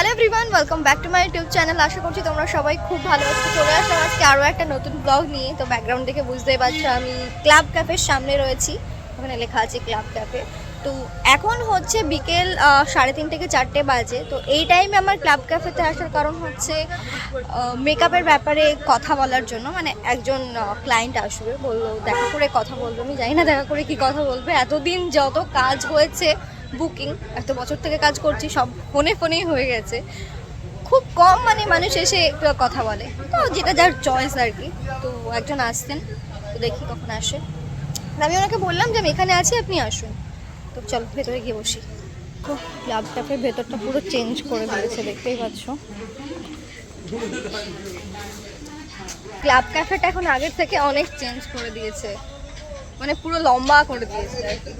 Hello everyone welcome back to my YouTube channel আশা করছি তোমরা সবাই খুব ভালো আছো। চলে আসলাম আজকে আরও একটা নতুন ব্লগ নিয়ে। তো ব্যাকগ্রাউন্ড দেখে বুঝতেই পারছ, আমি ক্লাব ক্যাফের সামনে রয়েছি। ওখানে লেখা আছে ক্লাব ক্যাফে তো এখন হচ্ছে বিকেল সাড়ে তিন থেকে চারটে বাজে। তো এই টাইমে আমার ক্লাব ক্যাফেতে আসার কারণ হচ্ছে মেকআপের ব্যাপারে কথা বলার জন্য। মানে একজন ক্লায়েন্ট আসবে, বলল, দেখা করে কথা বলব। আমি জানি না দেখা করে কি কথা বলবে। এতদিন যত কাজ হয়েছে বুকিং, এত বছর থেকে কাজ করছি, সব ফোনে ফোনেই হয়ে গেছে। খুব কম মানে মানুষ এসে কথা বলে। তো যেটা যার চয়েস আর কি। তো একজন আসতেন তো দেখি কখন আসে। আমি ওনাকে বললাম যে, আমি এখানে আছি, আপনি আসুন। তো চল, ভেতরে গিয়ে বসি। তো ক্লাব ভেতরটা পুরো চেঞ্জ করে দিয়েছে, দেখতেই পাচ্ছ। ক্লাব ক্যাফেটা এখন আগের থেকে অনেক চেঞ্জ করে দিয়েছে। মানে পুরো লম্বা করে দিয়েছে আর কি।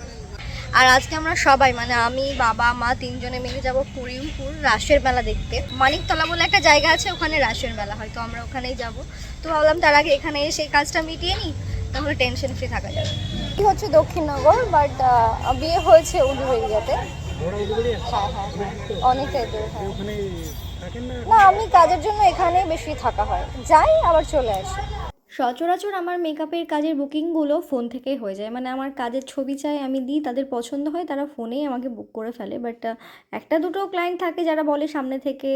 আর আজকে আমরা সবাই মানে আমি বাবা মা তিনজনে মিলে যাব করিমপুর রাসের মেলা দেখতে। মানিকতলা বলে একটা জায়গা আছে ওখানে রাসের মেলা হয় তো আমরা ওখানেই যাব। তো ভাবলাম তার আগে এখানে এসে কাজটা মিটিয়ে নিই তাহলে টেনশন ফ্রি থাকা যাবে। কি হচ্ছে দক্ষিণনগর বাট বিয়ে হয়েছে উলুবেড়িয়াতে হ্যাঁ হ্যাঁ হ্যাঁ। অনেকটাই দূর হ্যাঁ। না? আমি কাজের জন্য এখানে বেশি থাকা হয়। যাই আবার চলে আসি। সচরাচর আমার মেকআপের কাজের বুকিংগুলো ফোন থেকেই হয়ে যায়। মানে আমার কাজের ছবি চাই, আমি দিই, তাদের পছন্দ হয়, তারা ফোনেই আমাকে বুক করে ফেলে। বাট একটা দুটো ক্লায়েন্ট থাকে যারা বলে সামনে থেকে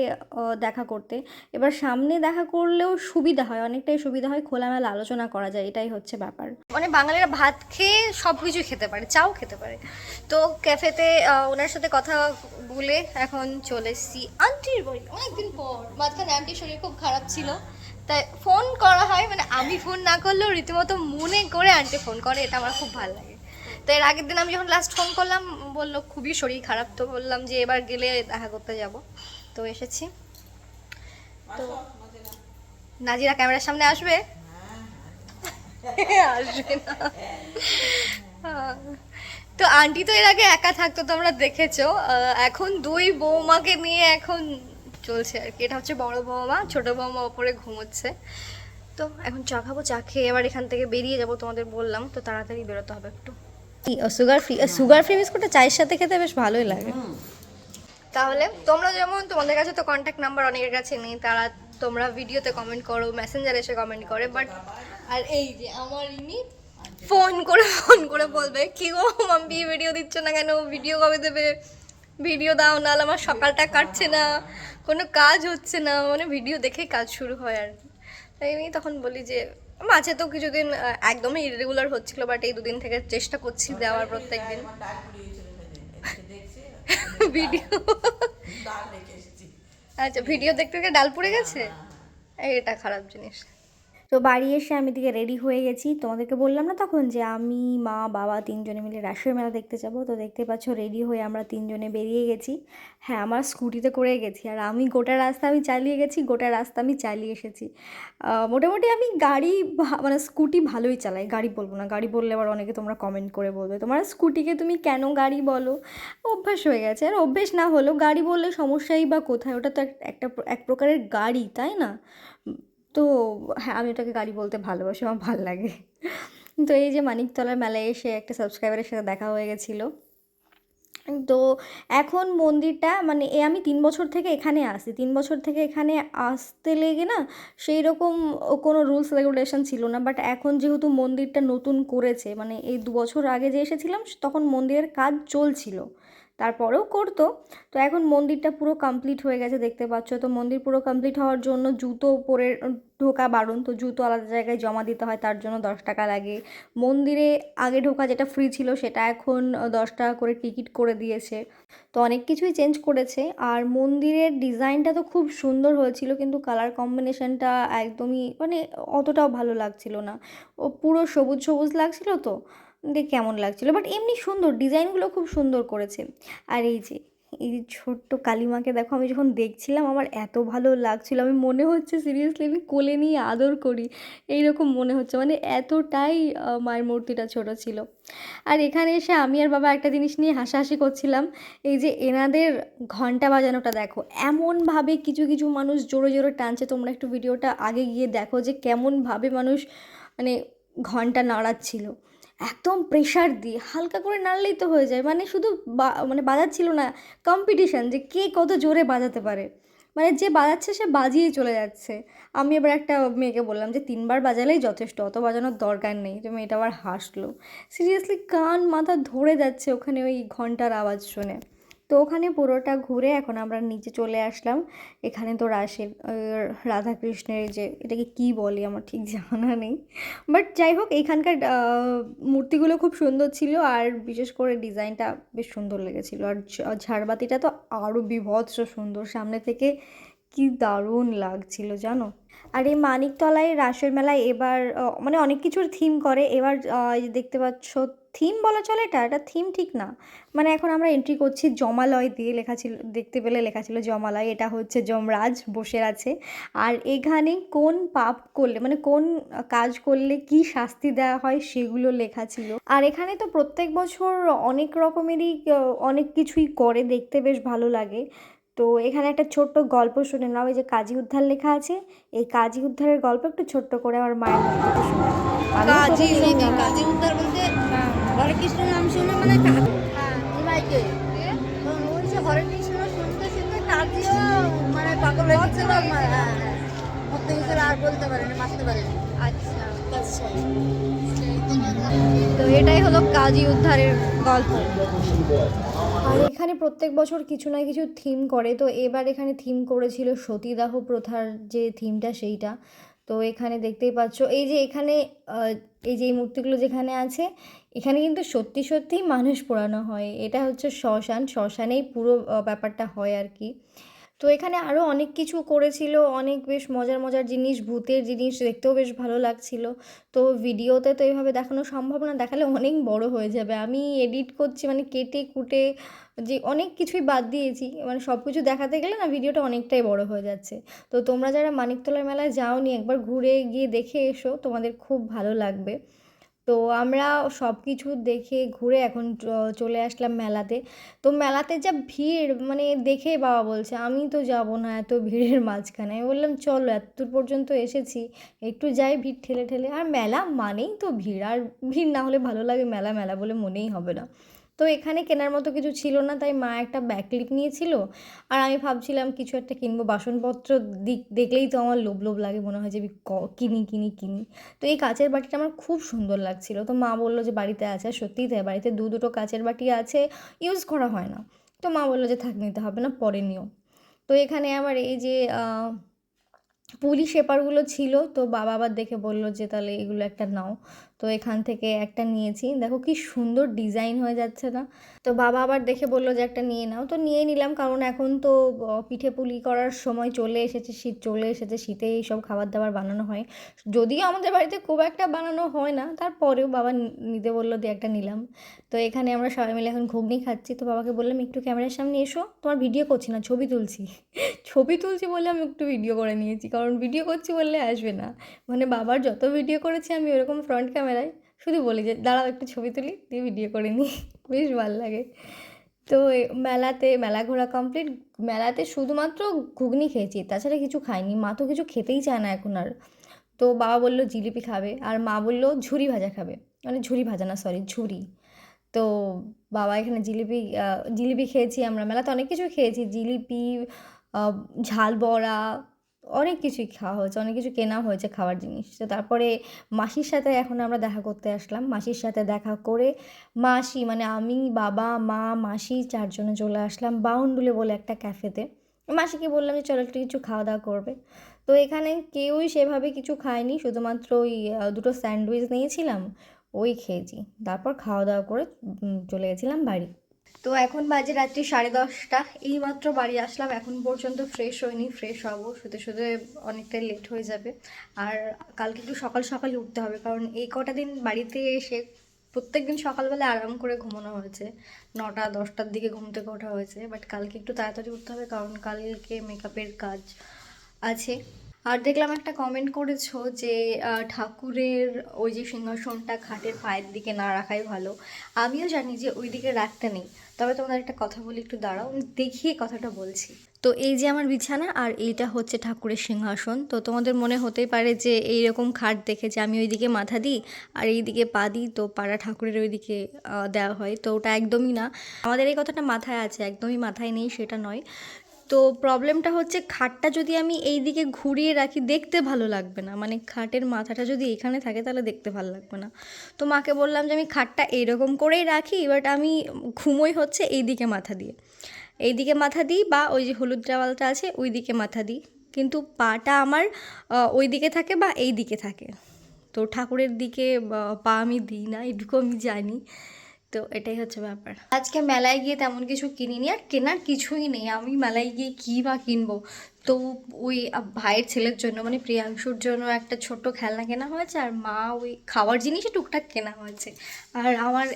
দেখা করতে। এবার সামনে দেখা করলেও সুবিধা হয়, অনেকটাই সুবিধা হয়, খোলামেলা আলোচনা করা যায়, এটাই হচ্ছে ব্যাপার। মানে বাঙালিরা ভাত খেয়ে সব কিছু খেতে পারে, চাও খেতে পারে। তো ক্যাফেতে ওনার সাথে কথা বলে এখন চলে এসেছি আন্টির বাড়ি অনেকদিন পর, মাঝখানে আন্টির শরীর খুব খারাপ ছিল। তাই ফোন করা হয় মানে আমি ফোন না করলেও রীতিমতো মনে করে আন্টি ফোন করে এটা আমার খুব ভালো লাগে। তো এর আগের দিন আমি যখন লাস্ট ফোন করলাম বলল খুবই শরীর খারাপ তো। বললাম যে এবার গেলে দেখা করতে যাব। তো এসেছি। তো নাজিরা ক্যামেরার সামনে আসবে? আসবে না। তো আন্টি তো এর আগে একা থাকতো তোমরা দেখেছ। এখন দুই বৌমাকে নিয়ে এখন চলছে আর কি। এটা হচ্ছে বড় বৌমা ছোট বৌমা ওপরে ঘুমোচ্ছে। তো এখন চা খাব চা খেয়ে এবার এখান থেকে বেরিয়ে যাব তোমাদের বললাম। তো তাড়াতাড়ি বেরোতে হবে একটু। সুগার ফ্রি সুগার ফ্রি বিস্কুটটা চায়ের সাথে খেতে বেশ ভালোই লাগে। তাহলে তোমরা যেমন তোমাদের কাছে তো কন্ট্যাক্ট নাম্বার অনেকের কাছে নেই তারা তোমরা ভিডিওতে কমেন্ট করো মেসেঞ্জার এসে কমেন্ট করে বাট আর এই যে আমার ইনি ফোন করে ফোন করে বলবে কি গো মাম্পি ভিডিও দিচ্ছ না কেন? ভিডিও কবে দেবে? ভিডিও দাও নাহলে আমার সকালটা কাটছে না। কোনো কাজ হচ্ছে না মানে ভিডিও দেখেই কাজ শুরু হয় আর কি। তাই আমি তখন বলি যে, মাঝে তো কিছুদিন একদমই ইরেগুলার হচ্ছিল বাট এই দুদিন থেকে চেষ্টা করছি দেওয়ার প্রত্যেক দিন। ভিডিও আচ্ছা ভিডিও দেখতে দেখতে ডাল পড়ে গেছে? এটা খারাপ জিনিস। তো বাড়ি এসে আমি দিকে রেডি হয়ে গেছি। তোমাদেরকে বললাম না তখন যে আমি, মা, বাবা তিনজনে মিলে রাসের মেলা দেখতে যাব। তো দেখতে পাচ্ছ রেডি হয়ে আমরা তিনজনে বেরিয়ে গেছি। হ্যাঁ আমার স্কুটিতে করে গেছি। আর আমি গোটা রাস্তা আমি চালিয়ে গেছি, গোটা রাস্তা আমি চালিয়ে এসেছি। মোটামুটি আমি গাড়ি মানে স্কুটি ভালোই চালাই। গাড়ি বলব না, গাড়ি বললে আবার অনেকে তোমরা কমেন্ট করে বলবে। তোমার স্কুটিকে তুমি কেন গাড়ি বলো? অভ্যাস হয়ে গেছে। আর অভ্যেস না হলেও গাড়ি বললে সমস্যাই বা কোথায়? ওটা তো এক- একটা এক প্রকারের গাড়ি, তাই না? তো হ্যাঁ আমি ওটাকে গাড়ি বলতে ভালোবাসি, আমার ভালো লাগে। তো এই যে মানিকতলার মেলায় এসে একটা সাবস্ক্রাইবারের সাথে দেখা হয়ে গেছিল। তো এখন মন্দিরটা মানে এ আমি তিন বছর থেকে এখানে আসি তিন বছর থেকে এখানে আসতে লেগে না সেই রকম কোনো রুলস রেগুলেশন ছিল না। বাট এখন যেহেতু মন্দিরটা নতুন করেছে মানে এই দু বছর আগে যে এসেছিলাম, তখন মন্দিরের কাজ চলছিল। তারপরেও করতো। তো এখন মন্দিরটা পুরো কমপ্লিট হয়ে গেছে, দেখতে পাচ্ছ। তো মন্দির পুরো কমপ্লিট হওয়ার জন্য জুতো পরে ঢোকা বারণ। তো জুতো আলাদা জায়গায় জমা দিতে হয়, তার জন্য দশ টাকা লাগে। মন্দিরে আগে ঢোকা যেটা ফ্রি ছিল, সেটা এখন দশ টাকা করে টিকিট করে দিয়েছে। তো অনেক কিছুই চেঞ্জ করেছে। আর মন্দিরের ডিজাইনটা তো খুব সুন্দর হয়েছিল, কিন্তু কালার কম্বিনেশনটা একদমই মানে অতটাও ভালো লাগছিল না। ও পুরো সবুজ সবুজ লাগছিল তো কেমন লাগছিল। বাট এমনি সুন্দর ডিজাইনগুলো খুব সুন্দর করেছে। আর এই যে এই যে ছোট্ট কালিমাকে দেখো, আমি যখন দেখছিলাম আমার এত ভালো লাগছিল। আমি মনে হচ্ছে সিরিয়াসলি আমি কোলে নিয়ে আদর করি। এইরকম মনে হচ্ছে মানে এতটাই মায়ের মূর্তিটা ছোট ছিল। আর এখানে এসে আমি আর বাবা একটা জিনিস নিয়ে হাসাহাসি করছিলাম। এই যে এনাদের ঘণ্টা বাজানোটা দেখো, এমনভাবে কিছু কিছু মানুষ জোরে জোরে টানছে। তোমরা একটু ভিডিওটা আগে গিয়ে দেখো যে কেমনভাবে মানুষ মানে ঘণ্টা নাড়াচ্ছিল। একদম প্রেশার দিয়ে হালকা করে নাড়লেই তো হয়ে যায়। মানে শুধু মানে বাজাচ্ছিল না কম্পিটিশান যে কে কত জোরে বাজাতে পারে। মানে যে বাজাচ্ছে সে বাজিয়েই চলে যাচ্ছে। আমি এবার একটা মেয়েকে বললাম যে, তিনবার বাজালেই যথেষ্ট, অত বাজানোর দরকার নেই। তো মেয়েটা আবার হাসলো। সিরিয়াসলি কান, মাথা ধরে যাচ্ছে ওখানে ওই ঘণ্টার আওয়াজ শুনে। তো ওখানে পুরোটা ঘুরে এখন আমরা নিচে চলে আসলাম। এখানে তো রাসের রাধাকৃষ্ণের যে এটাকে কী বলে আমার ঠিক জানা নেই। বাট যাই হোক এইখানকার আহ, মূর্তিগুলো খুব সুন্দর ছিল আর বিশেষ করে ডিজাইনটা বেশ সুন্দর লেগেছিল। আর ঝাড়বাতিটা তো আরও বিভৎস সুন্দর সামনে থেকে কি দারুণ লাগছিল জানো? আর এই মানিকতলায় রাসের মেলায় এবার মানে অনেক কিছুর থিম করে। এবার দেখতে পাচ্ছ থিম বলা চলে এটা এটা থিম ঠিক না। মানে এখন আমরা এন্ট্রি করছি জমালয় দিয়ে, লেখা ছিল, দেখতে পেলে লেখা ছিল জমালয়, এটা হচ্ছে যমরাজ বসে আছে। আর এখানে কোন পাপ করলে মানে কোন কাজ করলে কি শাস্তি দেওয়া হয় সেগুলো লেখা ছিল। আর এখানে তো প্রত্যেক বছর অনেক রকমেরই অনেক কিছুই করে, দেখতে বেশ ভালো লাগে। তো এখানে একটা ছোট্ট গল্প শুনে নাও, এই যে কাজী উদ্ধার লেখা আছে, এই কাজী উদ্ধারের গল্প একটু ছোট্ট করে আমার মায়ের কাজী উদ্ধার কৃষ্ণ নাম শুনে মানে হ্যাঁ তো ওই যে হরে কৃষ্ণ শুনতে শুনতে কাজীও মানে পাগল হয়ে গেছিল হ্যাঁ হ্যাঁ। মরতে গেছিল আর বলতে পারেনি মারতে পারেনি। আচ্ছা। আচ্ছা। তো এটাই হলো কাজী উদ্ধারের গল্প। আর এখানে প্রত্যেক বছর কিছু না কিছু থিম করে। তো এবার এখানে থিম করেছিল সতীদাহ প্রথার যে থিমটা সেইটা। তো এখানে দেখতেই পাচ্ছ এই যে এখানে এই যে এই মূর্তিগুলো যেখানে আছে এখানে কিন্তু সত্যি সত্যিই মানুষ পোড়ানো হয়। এটা হচ্ছে শ্মশান। শ্মশানেই পুরো ব্যাপারটা হয় আর কি তো এখানে আরও অনেক কিছু করেছিল। অনেক বেশ মজার মজার জিনিস, ভূতের জিনিস দেখতেও বেশ ভালো লাগছিল। তো ভিডিওতে তো এইভাবে দেখানো সম্ভব না। দেখালে অনেক বড় হয়ে যাবে। আমি এডিট করছি মানে কেটে কুটে যে অনেক কিছুই বাদ দিয়েছি। মানে সব কিছু দেখাতে গেলে না ভিডিওটা অনেকটাই বড় হয়ে যাচ্ছে। তো তোমরা যারা মানিকতলার মেলায় যাওনি, একবার ঘুরে গিয়ে দেখে এসো। তোমাদের খুব ভালো লাগবে। তো আমরা সব কিছু দেখে ঘুরে এখন চলে আসলাম মেলাতে। তো মেলাতে যা ভিড় মানে দেখে বাবা বলছে, আমি তো যাব না এত ভিড়ের মাঝখানে। আমি বললাম, চলো, এতদূর পর্যন্ত এসেছি, একটু যাই ভিড় ঠেলে ঠেলে। আর মেলা মানেই তো ভিড়, আর ভিড় না হলে ভালো লাগে মেলা মেলা বলে মনেই হবে না। তো এখানে কেনার মতো কিছু ছিল না, তাই মা একটা ব্যাক ক্লিপ নিয়েছিল। আর আমি ভাবছিলাম কিছু একটা কিনবো, বাসনপত্র দিক, দেখলেই তো আমার লোভ লোভ লাগে, মনে হয় যে কিনি কিনি কিনি। তো এই কাচের বাটিটা আমার খুব সুন্দর লাগছিল। তো মা বলল যে, বাড়িতে আছে, আর সত্যিই তাই, বাড়িতে দু, দুটো কাচের বাটি আছে ইউজ করা হয় না। তো মা বলল যে, থাক, নিতে হবে না, পরে নিও। তো এখানে আমার এই যে পুলি পেপারগুলো ছিল, তো বাবা আবার দেখে বলল যে, তাহলে এগুলো একটা নাও। তো এখান থেকে একটা নিয়েছি। দেখো কি সুন্দর ডিজাইন হয়ে যাচ্ছে না। তো বাবা আবার দেখে বলল যে, একটা নিয়ে নাও। তো নিয়ে নিলাম, কারণ এখন তো পিঠে পুলি করার সময় চলে এসেছে, শীত চলে এসেছে, শীতে এইসব খাবার দাবার বানানো হয়। যদিও আমাদের বাড়িতে খুব একটা বানানো হয় না, তারপরেও বাবা নিতে বলল দিয়ে একটা নিলাম। তো এখানে আমরা সবাই মিলে এখন ঘুগনি খাচ্ছি। তো বাবাকে বললাম, একটু ক্যামেরার সামনে এসো। তোমার ভিডিও করছি না, ছবি তুলছি। ছবি তুলছি বলে আমি একটু ভিডিও করে নিয়েছি, কারণ ভিডিও করছি বললে আসবে না। মানে বাবার যত ভিডিও করেছি আমি ওরকম ফ্রন্ট ক্যামেরায় শুধু বলি যে, দাঁড়াও, একটু ছবি তুলি দিয়ে ভিডিও করে নিই বেশ ভালো লাগে। তো মেলাতে, মেলা ঘোরা কমপ্লিট মেলাতে শুধুমাত্র ঘুগনি খেয়েছি, তাছাড়া কিছু খাইনি। মা তো কিছু খেতেই চায় না এখন আর। তো বাবা বলল, জিলিপি খাবে। আর মা বলল, ঝুরি ভাজা খাবে। মানে ঝুরি ভাজা না সরি ঝুরি। তো বাবা এখানে জিলিপি জিলিপি খেয়েছি আমরা মেলাতে, অনেক কিছু খেয়েছি। জিলিপি ঝাল বড়া, অনেক কিছুই খাওয়া হয়েছে, অনেক কিছু কেনা হয়েছে খাওয়ার জিনিস। তো তারপরে মাসির সাথে এখন আমরা দেখা করতে আসলাম। মাসির সাথে দেখা করে মাসি মানে আমি, বাবা, মা, মাসি চারজনে চলে আসলাম বাউন্ডুলে বলে একটা ক্যাফেতে। মাসিকে বললাম যে, চলো একটু কিছু খাওয়া দাওয়া করবে। তো এখানে কেউই সেভাবে কিছু খায়নি, শুধুমাত্র ওই দুটো স্যান্ডউইচ নিয়েছিলাম। ওই খেয়েছি। তারপর খাওয়া দাওয়া করে চলে গেছিলাম বাড়ি। তো এখন বাজে রাত্রি সাড়ে দশটা। এইমাত্র বাড়ি আসলাম। এখন পর্যন্ত ফ্রেশ হয়নি ফ্রেশ হব। শুতে শুতে অনেকটাই লেট হয়ে যাবে। আর কালকে একটু সকাল সকালই উঠতে হবে। কারণ এই কটা দিন বাড়িতে এসে প্রত্যেক দিন সকালবেলা আরাম করে ঘুমানো হয়েছে। নটা, দশটার দিকে ঘুম থেকে ওঠা হয়েছে। বাট কালকে একটু তাড়াতাড়ি উঠতে হবে। কারণ কালকে মেকআপের কাজ আছে। আর দেখলাম একটা কমেন্ট করেছ যে ঠাকুরের ওই যে সিংহাসনটা খাটের পায়ের দিকে না রাখাই ভালো। আমিও জানি যে ওই দিকে রাখতে নেই। তবে তোমাদের একটা কথা বলি, একটু দাঁড়াও দেখিয়ে কথাটা বলছি। তো এই যে আমার বিছানা আর এইটা হচ্ছে ঠাকুরের সিংহাসন। তো তোমাদের মনে হতেই পারে যে এই রকম খাট দেখে যে আমি ওইদিকে মাথা দিই আর এইদিকে পা দিই, তো পাড়া ঠাকুরের ওইদিকে দেওয়া হয়। তো ওটা একদমই না। আমাদের এই কথাটা মাথায় আছে, একদমই মাথায় নেই, সেটা নয়। তো প্রবলেমটা হচ্ছে খাটটা যদি আমি এই দিকে ঘুরিয়ে রাখি, দেখতে ভালো লাগবে না। মানে খাটের মাথাটা যদি এখানে থাকে, তাহলে দেখতে ভালো লাগবে না। তো মাকে বললাম যে, আমি খাটটা এইরকম করেই রাখি বাট আমি ঘুমোই হচ্ছে এই দিকে মাথা দিয়ে। এই দিকে মাথা দিই বা ওই যে হলুদ দেওয়ালটা আছে, ওই দিকে মাথা দিই। কিন্তু পাটা আমার ওই দিকে থাকে বা এই দিকে থাকে। তো ঠাকুরের দিকে পা আমি দিই না, এটুকু আমি জানি। তো এটাই হচ্ছে ব্যাপার। আজকে মেলায় গিয়ে তেমন কিছু কিনিনি আর কেনার কিছুই নেই। আমি মেলায় গিয়ে কী বা কিনবো? তো ওই ভাইয়ের ছেলের জন্য মানে প্রিয়াংশুর জন্য একটা ছোট্ট খেলনা কেনা হয়েছে আর মা ওই খাওয়ার জিনিসই টুকটাক কেনা হয়েছে। আর আমার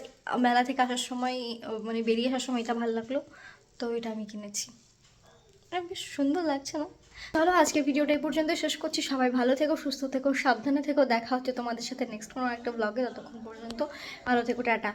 মেলা থেকে আসার সময় মানে বেরিয়ে আসার সময় এটা ভালো লাগল, তো এটা আমি কিনেছি। বেশ সুন্দর লাগছে না? চলো আজকে ভিডিওটা এই পর্যন্ত শেষ করছি। সবাই ভালো থেকো, সুস্থ থেকো, সাবধানে থেকো। দেখা হচ্ছে তোমাদের সাথে নেক্সট কোনো একটা ব্লগে ততক্ষণ পর্যন্ত ভালো থেকো, টাটা।